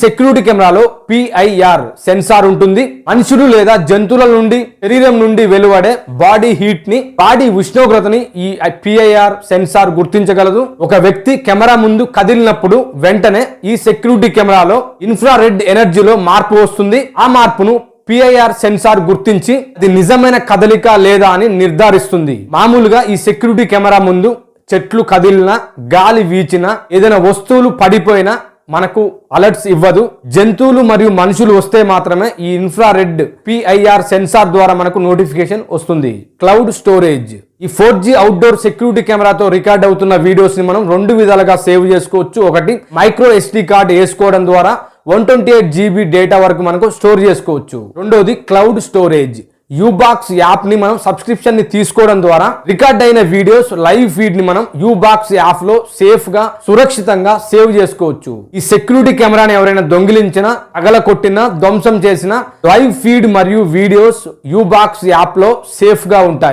Security కెమెరాలో PIR sensor ఉంటుంది. మనుషులు లేదా జంతువుల నుండి శరీరం నుండి వెలువడే బాడీ హీట్ని బాడీ ఉష్ణోగ్రతని ఈ పిఐఆర్ సెన్సార్ గుర్తించగలదు. ఒక వ్యక్తి కెమెరా ముందు కదిలినప్పుడు వెంటనే ఈ సెక్యూరిటీ కెమెరాలో ఇన్ఫ్రారెడ్ ఎనర్జీలో మార్పు వస్తుంది. ఆ మార్పును పిఐఆర్ సెన్సార్ గుర్తించి అది నిజమైన కదలిక లేదా అని నిర్ధారిస్తుంది. మామూలుగా ఈ సెక్యూరిటీ కెమెరా ముందు చెట్లు కదిలినా గాలి వీచినా ఏదైనా వస్తువులు పడిపోయినా మనకు అలర్ట్స్ ఇవ్వదు. జంతువులు మరియు మనుషులు వస్తే మాత్రమే ఈ ఇన్ఫ్రారెడ్ పిఐఆర్ సెన్సార్ ద్వారా మనకు నోటిఫికేషన్ వస్తుంది. క్లౌడ్ స్టోరేజ్ ఈ ఫోర్ జీ అవుట్డోర్ సెక్యూరిటీ కెమెరాతో రికార్డ్ అవుతున్న వీడియోస్ని మనం రెండు విధాలుగా సేవ్ చేసుకోవచ్చు. ఒకటి మైక్రో ఎస్డి కార్డ్ వేసుకోవడం ద్వారా one twenty eight GB data వరకు మనకు స్టోర్ చేసుకోవచ్చు. రెండోది క్లౌడ్ స్టోరేజ్ యూబాక్స్ యాప్ని మనం సబ్స్క్రిప్షన్ని తీసుకోవడం ద్వారా రికార్డ్ అయిన వీడియోస్ లైవ్ ఫీడ్ని మనం యూబాక్స్ యాప్లో సేఫ్గా సురక్షితంగా సేవ్ చేసుకోవచ్చు. ఈ సెక్యూరిటీ కెమెరాని ఎవరైనా దొంగిలించినా అగల కొట్టినా ధ్వంసం చేసిన లైవ్ ఫీడ్ మరియు వీడియోస్ యూబాక్స్ యాప్లో సేఫ్గా ఉంటాయి.